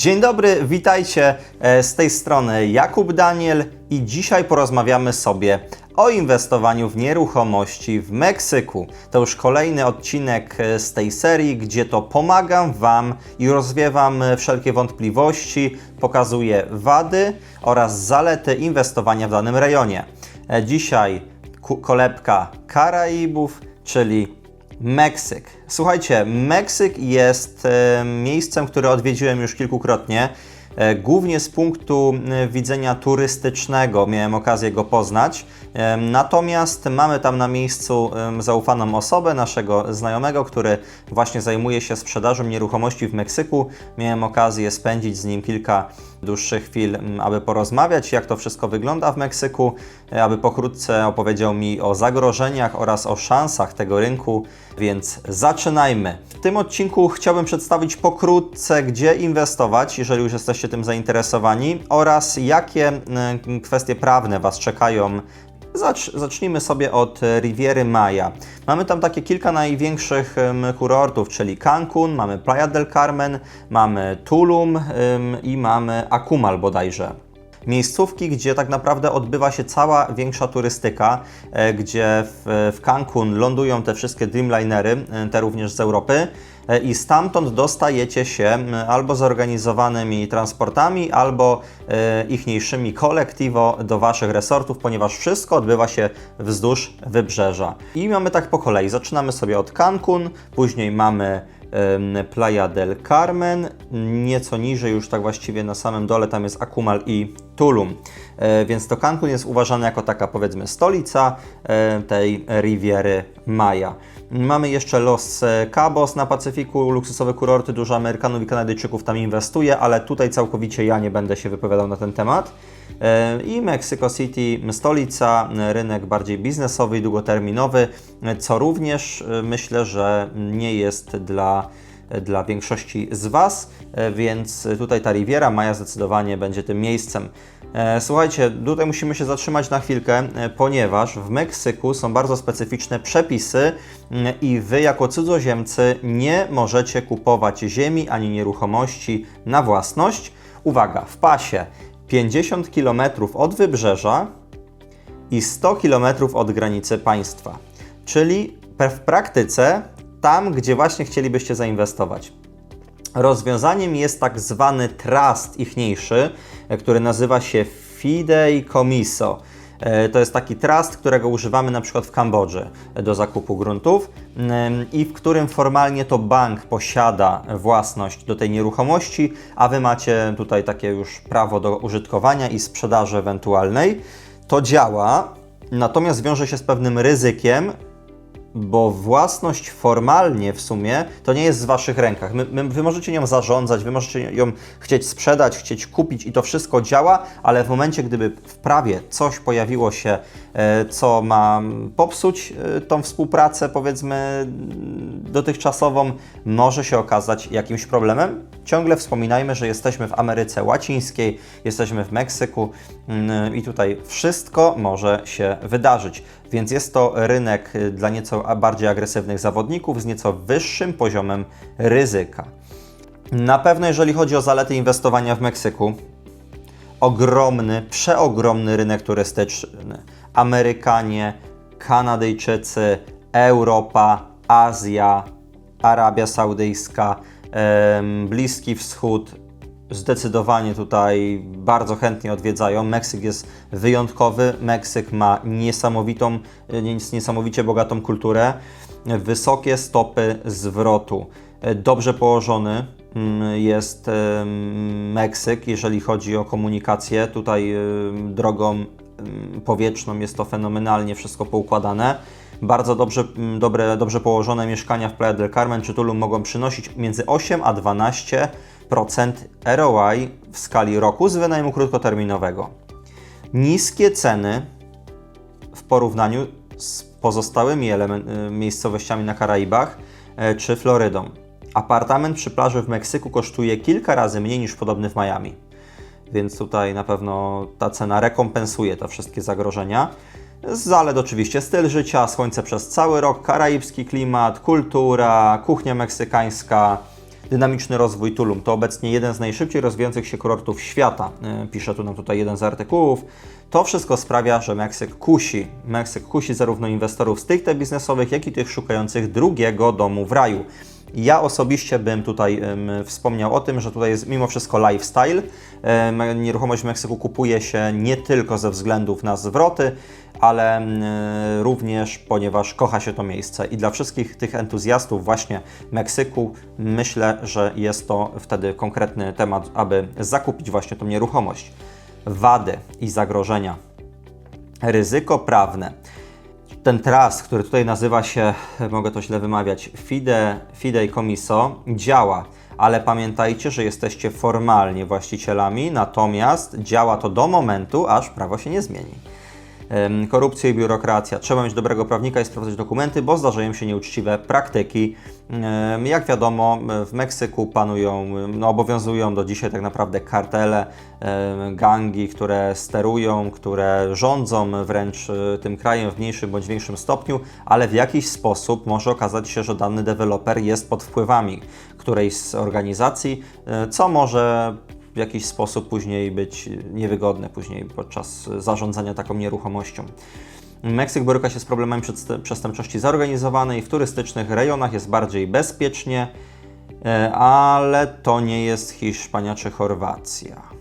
Dzień dobry, witajcie e, z tej strony Jakub Daniel i dzisiaj porozmawiamy sobie o inwestowaniu w nieruchomości w Meksyku. To już kolejny odcinek e, z tej serii, gdzie to pomagam Wam i rozwiewam e, wszelkie wątpliwości, pokazuję wady oraz zalety inwestowania w danym rejonie. Dzisiaj kolebka Karaibów, czyli Meksyk. Słuchajcie, Meksyk jest e, miejscem, które odwiedziłem już kilkukrotnie. E, Głównie z punktu e, widzenia turystycznego miałem okazję go poznać. Natomiast mamy tam na miejscu zaufaną osobę, naszego znajomego, który właśnie zajmuje się sprzedażą nieruchomości w Meksyku. Miałem okazję spędzić z nim kilka dłuższych chwil, m, aby porozmawiać, jak to wszystko wygląda w Meksyku, e, aby pokrótce opowiedział mi o zagrożeniach oraz o szansach tego rynku, więc zaczynajmy. W tym odcinku chciałbym przedstawić pokrótce, gdzie inwestować, jeżeli już jesteście tym zainteresowani, oraz jakie m, kwestie prawne Was czekają Zacz, zacznijmy sobie od e, Riviery Maya. Mamy tam takie kilka największych kurortów, czyli Cancun, mamy Playa del Carmen, mamy Tulum i mamy Akumal bodajże. Miejscówki, gdzie tak naprawdę odbywa się cała większa turystyka, e, gdzie w, w Cancun lądują te wszystkie Dreamlinery, e, te również z Europy, e, i stamtąd dostajecie się albo zorganizowanymi transportami, albo ichniejszymi kolektywo do Waszych resortów, ponieważ wszystko odbywa się wzdłuż wybrzeża. I mamy tak po kolei. Zaczynamy sobie od Cancun, później mamy Playa del Carmen, nieco niżej, już tak właściwie na samym dole, tam jest Akumal i Tulum. E, Więc to Cancun jest uważany jako taka powiedzmy stolica e, tej Riviery Maya. Mamy jeszcze Los Cabos na Pacyfiku, luksusowe kurorty, dużo Amerykanów i Kanadyjczyków tam inwestuje, ale tutaj całkowicie ja nie będę się wypowiadał na ten temat. E, I Mexico City, stolica, rynek bardziej biznesowy i długoterminowy, co również e, myślę, że nie jest dla dla większości z Was, e, więc tutaj ta Riviera Maja zdecydowanie będzie tym miejscem. E, Słuchajcie, tutaj musimy się zatrzymać na chwilkę, e, ponieważ w Meksyku są bardzo specyficzne przepisy mm, i Wy jako cudzoziemcy nie możecie kupować ziemi ani nieruchomości na własność. Uwaga, w pasie 50 km od wybrzeża i 100 km od granicy państwa. Czyli w praktyce tam, gdzie właśnie chcielibyście zainwestować. Rozwiązaniem jest tak zwany trust ichniejszy, e, który nazywa się Fideicomiso. E, To jest taki trust, którego używamy na przykład w Kambodży e, do zakupu gruntów ym, i w którym formalnie to bank posiada własność do tej nieruchomości, a Wy macie tutaj takie już prawo do użytkowania i sprzedaży ewentualnej. To działa, natomiast wiąże się z pewnym ryzykiem, bo własność formalnie w sumie to nie jest w Waszych rękach. My, my, wy możecie nią zarządzać, Wy możecie ją chcieć sprzedać, chcieć kupić i to wszystko działa, ale w momencie, gdyby w prawie coś pojawiło się, e, co ma popsuć e, tą współpracę, powiedzmy, dotychczasową, może się okazać jakimś problemem. Ciągle wspominajmy, że jesteśmy w Ameryce Łacińskiej, jesteśmy w Meksyku mm, i tutaj wszystko może się wydarzyć. Więc jest to rynek y, dla nieco bardziej agresywnych zawodników z nieco wyższym poziomem ryzyka. Na pewno, jeżeli chodzi o zalety inwestowania w Meksyku, ogromny, przeogromny rynek turystyczny. Amerykanie, Kanadyjczycy, Europa, Azja, Arabia Saudyjska, Bliski Wschód. Zdecydowanie tutaj bardzo chętnie odwiedzają. Meksyk jest wyjątkowy. Meksyk ma niesamowitą, nies- niesamowicie bogatą kulturę, wysokie stopy zwrotu, e, dobrze położony mm, jest Meksyk, jeżeli chodzi o komunikację. Tutaj drogą powietrzną jest to fenomenalnie wszystko poukładane. Bardzo dobrze, m, dobre, dobrze położone mieszkania w Playa del Carmen czy Tulum mogą przynosić między 8 a 12% ROI w skali roku z wynajmu krótkoterminowego. Niskie ceny w porównaniu z pozostałymi y, miejscowościami na Karaibach e, czy Florydą. Apartament przy plaży w Meksyku kosztuje kilka razy mniej niż podobny w Miami. Więc tutaj na pewno ta cena rekompensuje te wszystkie zagrożenia. Z zalet oczywiście styl życia, słońce przez cały rok, karaibski klimat, kultura, kuchnia meksykańska, Dynamiczny rozwój Tulum to obecnie jeden z najszybciej rozwijających się kurortów świata, e, pisze tu nam tutaj jeden z artykułów. To wszystko sprawia, że Meksyk kusi. Meksyk kusi zarówno inwestorów stricte biznesowych, jak i tych szukających drugiego domu w raju. Ja osobiście bym tutaj wspomniał o tym, że tutaj jest mimo wszystko lifestyle. Nieruchomość w Meksyku kupuje się nie tylko ze względów na zwroty, ale również ponieważ kocha się to miejsce. I dla wszystkich tych entuzjastów właśnie Meksyku myślę, że jest to wtedy konkretny temat, aby zakupić właśnie tą nieruchomość. Wady i zagrożenia. Ryzyko prawne ten trust, który tutaj nazywa się, mogę to źle wymawiać, Fide, Fideicomiso, działa, ale pamiętajcie, że jesteście formalnie właścicielami, natomiast działa to do momentu, aż prawo się nie zmieni. Ym, Korupcja i biurokracja. Trzeba mieć dobrego prawnika i sprawdzać dokumenty, bo zdarzają się nieuczciwe praktyki. Jak wiadomo, w Meksyku panują, no, obowiązują do dzisiaj tak naprawdę kartele, gangi, które sterują, które rządzą wręcz y, tym krajem w mniejszym bądź większym stopniu, ale w jakiś sposób może okazać się, że dany deweloper jest pod wpływami którejś z organizacji, y, co może w jakiś sposób później być niewygodne później podczas zarządzania taką nieruchomością. Meksyk boryka się z problemami przestępczości zorganizowanej. W turystycznych rejonach jest bardziej bezpiecznie, e, ale to nie jest Hiszpania czy Chorwacja.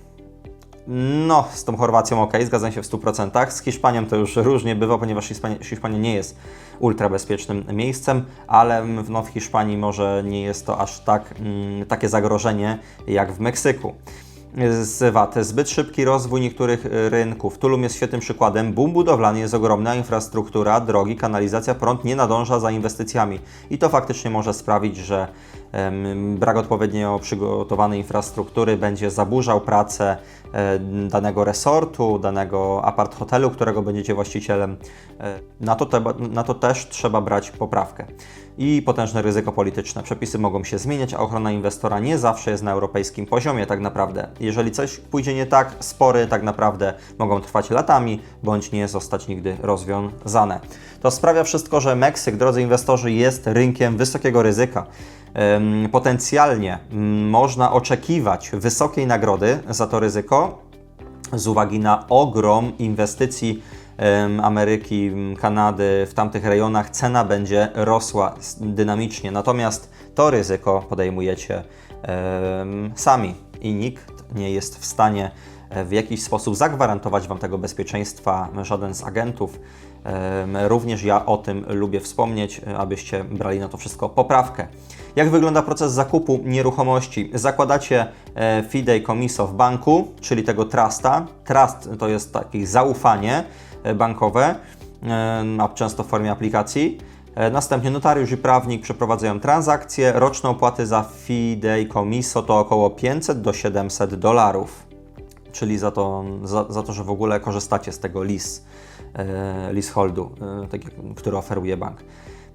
No, z tą Chorwacją ok, zgadzam się w 100%. Z Hiszpanią to już różnie bywa, ponieważ Hiszpania, Hiszpania nie jest ultra bezpiecznym miejscem, ale w- no, Hiszpanii może nie jest to aż tak, mm, takie zagrożenie jak w Meksyku. Z VAT. Zbyt szybki rozwój niektórych y, rynków. Tulum jest świetnym przykładem. Boom budowlany jest ogromna infrastruktura, drogi, kanalizacja, prąd nie nadąża za inwestycjami. I to faktycznie może sprawić, że em, brak odpowiednio przygotowanej infrastruktury będzie zaburzał pracę e, danego resortu, danego apart hotelu, którego będziecie właścicielem. E, Na to, te, na to też trzeba brać poprawkę. I potężne ryzyko polityczne. Przepisy mogą się zmieniać, a ochrona inwestora nie zawsze jest na europejskim poziomie tak naprawdę. Jeżeli coś pójdzie nie tak, spory tak naprawdę mogą trwać latami, bądź nie zostać nigdy rozwiązane. To sprawia wszystko, że Meksyk, drodzy inwestorzy, jest rynkiem wysokiego ryzyka. Potencjalnie mm, można oczekiwać wysokiej nagrody za to ryzyko, z uwagi na ogrom inwestycji Ameryki, Kanady w tamtych rejonach, cena będzie rosła dynamicznie. Natomiast to ryzyko podejmujecie sami i nikt nie jest w stanie e, w jakiś sposób zagwarantować Wam tego bezpieczeństwa, żaden z agentów. Również ja o tym lubię wspomnieć, e, abyście brali na to wszystko poprawkę. Jak wygląda proces zakupu nieruchomości? Zakładacie e, fideicomiso w banku, czyli tego trusta. Trust to jest takie zaufanie bankowe, e, często w formie aplikacji. E, Następnie notariusz i prawnik przeprowadzają transakcje. Roczne opłaty za fideicomiso to około 500 do 700 dolarów czyli za to, za, za to, że w ogóle korzystacie z tego e, leaseholdu, e, tak który oferuje bank.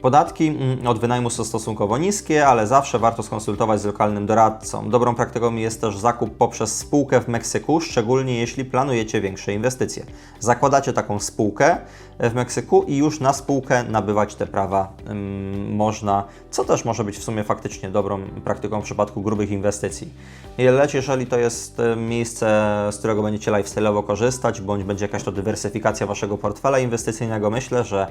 Podatki mm, od wynajmu są stosunkowo niskie, ale zawsze warto skonsultować z lokalnym doradcą. Dobrą praktyką jest też zakup poprzez spółkę w Meksyku, szczególnie jeśli planujecie większe inwestycje. Zakładacie taką spółkę w Meksyku i już na spółkę nabywać te prawa ym, można, co też może być w sumie faktycznie dobrą praktyką w przypadku grubych inwestycji. Lecz jeżeli to jest e, miejsce, z którego będziecie lifestyle'owo korzystać, bądź będzie jakaś to dywersyfikacja Waszego portfela inwestycyjnego, myślę, że e,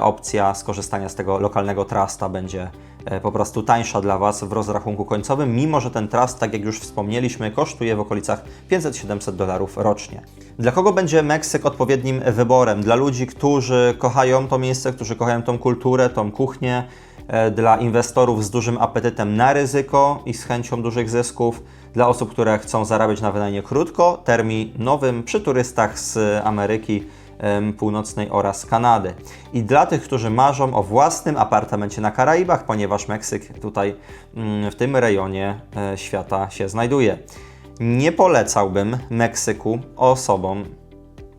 opcja skorzystania z tego lokalnego trusta będzie e, po prostu tańsza dla Was w rozrachunku końcowym, mimo że ten trust, tak jak już wspomnieliśmy, kosztuje w okolicach 500-700 dolarów rocznie. Dla kogo będzie Meksyk odpowiednim wyborem? Dla ludzi, którzy kochają to miejsce, którzy kochają tą kulturę, tą kuchnię, e, dla inwestorów z dużym apetytem na ryzyko i z chęcią dużych zysków, dla osób, które chcą zarabiać na wynajmie krótko, terminowym przy turystach z Ameryki Północnej oraz Kanady. I dla tych, którzy marzą o własnym apartamencie na Karaibach, ponieważ Meksyk tutaj mm, w tym rejonie e, świata się znajduje. Nie polecałbym Meksyku osobom,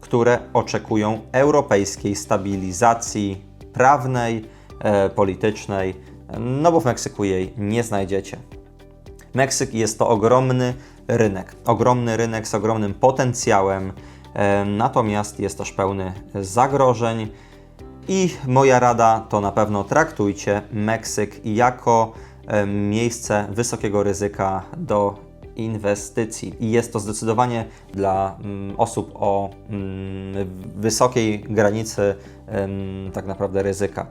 które oczekują europejskiej stabilizacji prawnej, e, politycznej, no bo w Meksyku jej nie znajdziecie. Meksyk jest to ogromny rynek, ogromny rynek z ogromnym potencjałem, natomiast jest też pełny zagrożeń. I moja rada to na pewno traktujcie Meksyk jako miejsce wysokiego ryzyka do inwestycji. I jest to zdecydowanie dla mm, osób o mm, wysokiej granicy tak naprawdę ryzyka.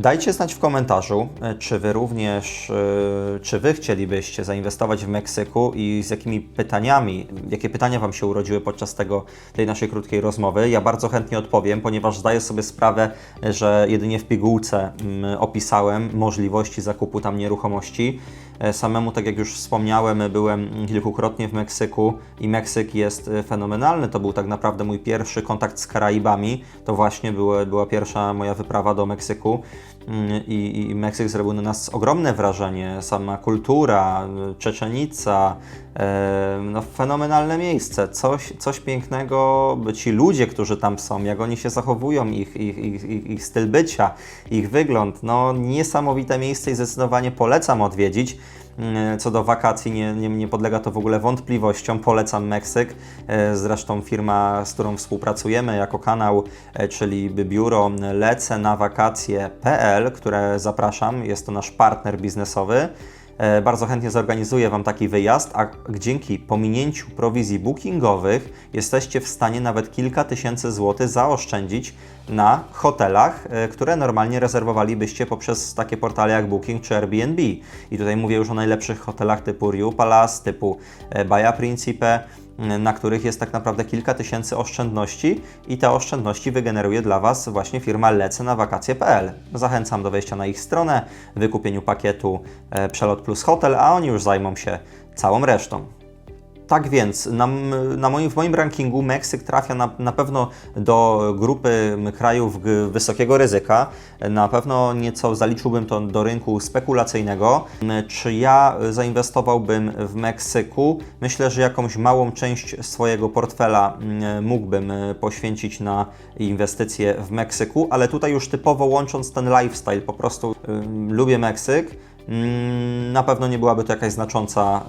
Dajcie znać w komentarzu, e, czy Wy również, e, czy Wy chcielibyście zainwestować w Meksyku i z jakimi pytaniami, jakie pytania Wam się urodziły podczas tego, tej naszej krótkiej rozmowy. Ja bardzo chętnie odpowiem, ponieważ zdaję sobie sprawę, że jedynie w pigułce mm, opisałem możliwości zakupu tam nieruchomości. E, Samemu, tak jak już wspomniałem, byłem kilkukrotnie w Meksyku i Meksyk jest e, fenomenalny. To był tak naprawdę mój pierwszy kontakt z Karaibami. To właśnie była, była pierwsza moja wyprawa do Meksyku. I, I Meksyk zrobił na nas ogromne wrażenie. Sama kultura, Czeczenica, e, no fenomenalne miejsce, coś, coś pięknego. Ci ludzie, którzy tam są, jak oni się zachowują, ich, ich, ich, ich styl bycia, ich wygląd, no niesamowite miejsce i zdecydowanie polecam odwiedzić. Mm, Co do wakacji nie, nie, nie podlega to w ogóle wątpliwościom. Polecam Meksyk. E, Zresztą firma, z którą współpracujemy jako kanał, e, czyli biuro lecę na które zapraszam, jest to nasz partner biznesowy. E, Bardzo chętnie zorganizuję Wam taki wyjazd, a dzięki pominięciu prowizji bookingowych jesteście w stanie nawet kilka tysięcy złotych zaoszczędzić na hotelach, e, które normalnie rezerwowalibyście poprzez takie portale jak Booking czy Airbnb. I tutaj mówię już o najlepszych hotelach typu Riu Palace, typu e, Baja Principe, na których jest tak naprawdę kilka tysięcy oszczędności i te oszczędności wygeneruje dla Was właśnie firma lecę na wakacje.pl. Zachęcam do wejścia na ich stronę, wykupieniu pakietu e, Przelot plus Hotel, a oni już zajmą się całą resztą. Tak więc, na, na moim, w moim rankingu Meksyk trafia na, na pewno do grupy krajów wysokiego ryzyka. Na pewno nieco zaliczyłbym to do rynku spekulacyjnego. Czy ja zainwestowałbym w Meksyku? Myślę, że jakąś małą część swojego portfela mógłbym poświęcić na inwestycje w Meksyku, ale tutaj już typowo łącząc ten lifestyle, po prostu lubię Meksyk. Mm, Na pewno nie byłaby to jakaś znacząca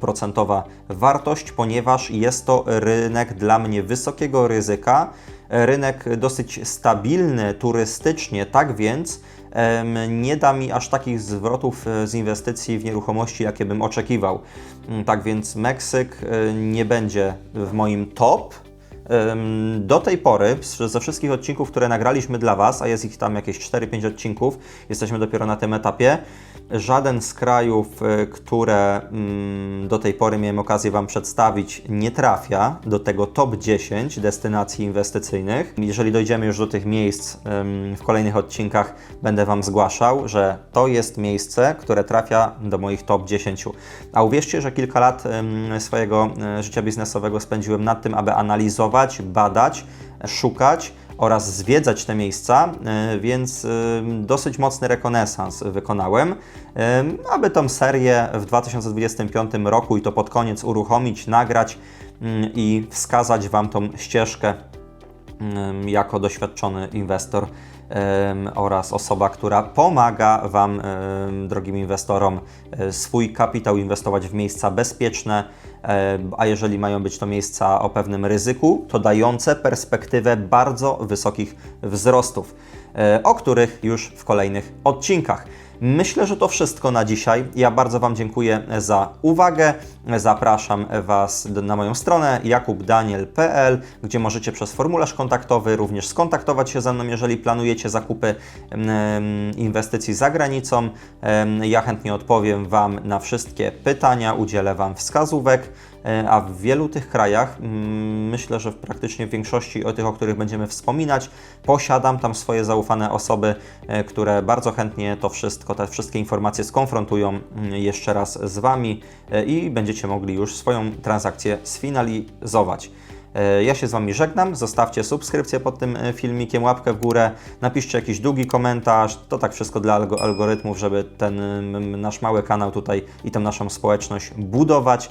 procentowa wartość, ponieważ jest to rynek dla mnie wysokiego ryzyka, rynek dosyć stabilny turystycznie, tak więc nie da mi aż takich zwrotów e, z inwestycji w nieruchomości, jakie bym oczekiwał. Mm, Tak więc Meksyk e, nie będzie w moim top, Do tej pory, ze wszystkich odcinków, które nagraliśmy dla Was, a jest ich tam jakieś 4-5 odcinków, jesteśmy dopiero na tym etapie, żaden z krajów, y, które mm, do tej pory miałem okazję Wam przedstawić, nie trafia do tego top 10 destynacji inwestycyjnych. Jeżeli dojdziemy już do tych miejsc w kolejnych odcinkach, będę Wam zgłaszał, że to jest miejsce, które trafia do moich top 10. A uwierzcie, że kilka lat swojego y, życia biznesowego spędziłem nad tym, aby analizować, badać, szukać oraz zwiedzać te miejsca, y, więc y, dosyć mocny rekonesans wykonałem, y, aby tą serię w 2025 roku i to pod koniec uruchomić, nagrać y, i wskazać Wam tą ścieżkę jako doświadczony inwestor oraz osoba, która pomaga Wam, drogim inwestorom, y, swój kapitał inwestować w miejsca bezpieczne, a jeżeli mają być to miejsca o pewnym ryzyku, to dające perspektywę bardzo wysokich wzrostów, y, o których już w kolejnych odcinkach. Myślę, że to wszystko na dzisiaj. Ja bardzo Wam dziękuję za uwagę. Zapraszam Was na moją stronę jakubdaniel.pl, gdzie możecie przez formularz kontaktowy również skontaktować się ze mną, jeżeli planujecie zakupy inwestycji za granicą. Ja chętnie odpowiem Wam na wszystkie pytania, udzielę Wam wskazówek. E, A w wielu tych krajach, myślę, że w praktycznie w większości o tych, o których będziemy wspominać, posiadam tam swoje zaufane osoby, e, które bardzo chętnie to wszystko, te wszystkie informacje skonfrontują jeszcze raz z Wami e, i będziecie mogli już swoją transakcję sfinalizować. E, Ja się z Wami żegnam. Zostawcie subskrypcję pod tym e, filmikiem, łapkę w górę, napiszcie jakiś długi komentarz. To tak wszystko dla algo- algorytmów, żeby ten nasz mały kanał tutaj i tę naszą społeczność budować.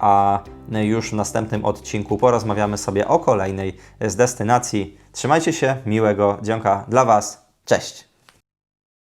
A już w następnym odcinku porozmawiamy sobie o kolejnej z destynacji. Trzymajcie się, miłego dzionka dla Was. Cześć!